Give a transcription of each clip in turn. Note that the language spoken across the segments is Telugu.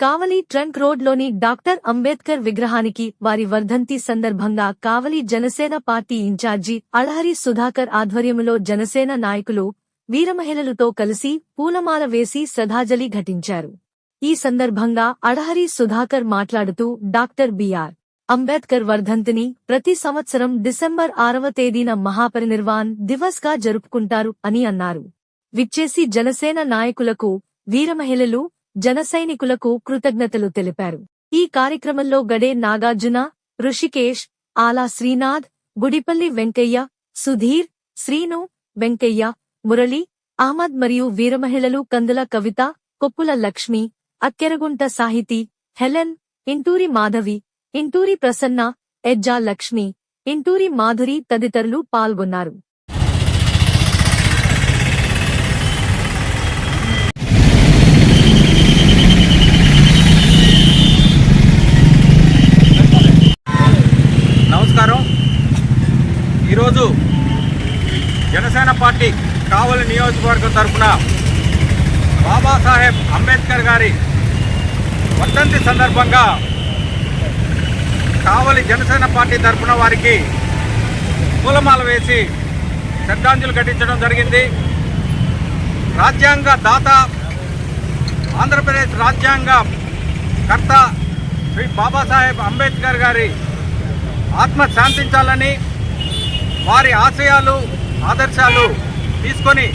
కావలి ట్రంక్ రోడ్లోని డాక్టర్ అంబేద్కర్ విగ్రహానికి వారి వర్ధంతి సందర్భంగా Kavali Janasena party in charge Alahari Sudhakar ఆధ్వర్యంలో జనసేన నాయకులు వీరమహిళలతో కలిసి పూలమాల వేసి శ్రద్ధాంజలి ఘటించారు. ఈ సందర్భంగా అడహరి సుధాకర్ మాట్లాడుతూ డాక్టర్ బిఆర్ అంబేద్కర్ వర్ధంతిని ప్రతి సంవత్సరం డిసెంబర్ ఆరవ తేదీన మహాపరినిర్వాణ్ దివస్గా జరుపుకుంటారు అని అన్నారు. విచ్చేసి జనసేన నాయకులకు వీరమహిళలు జనసైనికులకు కృతజ్ఞతలు తెలిపారు. ఈ కార్యక్రమంలో గడే నాగార్జున ఋషికేష్ ఆలా శ్రీనాథ్ గుడిపల్లి వెంకయ్య సుధీర్ శ్రీను వెంకయ్య మురళి అహ్మద్ మరియు వీరమహిళలు కందుల కవిత కొప్పుల లక్ష్మి అక్కెరగుంట సాహితి హెలెన్ ఇంటూరి మాధవి ఇంటూరి ప్రసన్న ఎజ్జా లక్ష్మి ఇంటూరి మాధురి తదితరులు పాల్గొన్నారు. ఈరోజు జనసేన పార్టీ కావలి నియోజకవర్గం తరఫున బాబాసాహెబ్ అంబేద్కర్ గారి వర్ధంతి సందర్భంగా కావలి జనసేన పార్టీ తరఫున వారికి పూలమాల వేసి శ్రద్ధాంజలి ఘటించడం జరిగింది. రాజ్యాంగ దాత ఆంధ్రప్రదేశ్ రాజ్యాంగ కర్త శ్రీ బాబాసాహెబ్ అంబేద్కర్ గారి ఆత్మ శాంతించాలని వారి ఆశయాలు ఆదర్శాలు తీసుకొని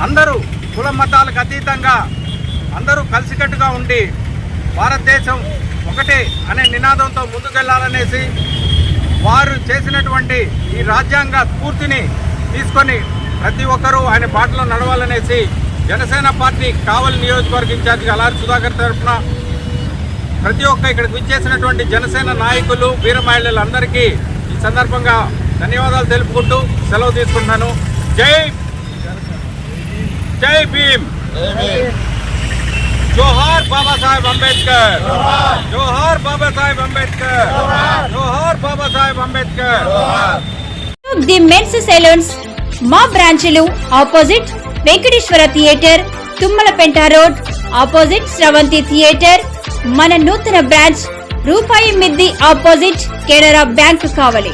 అందరూ కుల మతాలకు అతీతంగా అందరూ కలిసికట్టుగా ఉండి భారతదేశం ఒకటే అనే నినాదంతో ముందుకెళ్ళాలనేసి వారు చేసినటువంటి ఈ రాజ్యాంగ స్ఫూర్తిని తీసుకొని ప్రతి ఒక్కరూ ఆయన బాటలో నడవాలనేసి జనసేన పార్టీ కావలి నియోజకవర్గ ఇన్ఛార్జిగా అలారి సుధాకర్ తరఫున ప్రతి ఒక్క ఇక్కడికి విచ్చేసినటువంటి జనసేన నాయకులు వీర ఈ సందర్భంగా ధన్యవాదాలు తెలుపుకుంటూ సెలవు తీసుకుంటున్నాను. జై జై భీమ్. జోహార్ బాబాసాహెబ్ అంబేద్కర్. జోహార్. బాబాసాహెబ్ అంబేద్కర్. జోహార్. Babasaheb Ambedkar. The men's saloons మా బ్రాంచ్లు opposite Venkateswara theatre Tummalapenta road opposite Sravanthi theatre మన నూతన బ్రాంచ్ రూపాయి మిద్ది ఆపోజిట్ కెనరా బ్యాంక్ కావలి.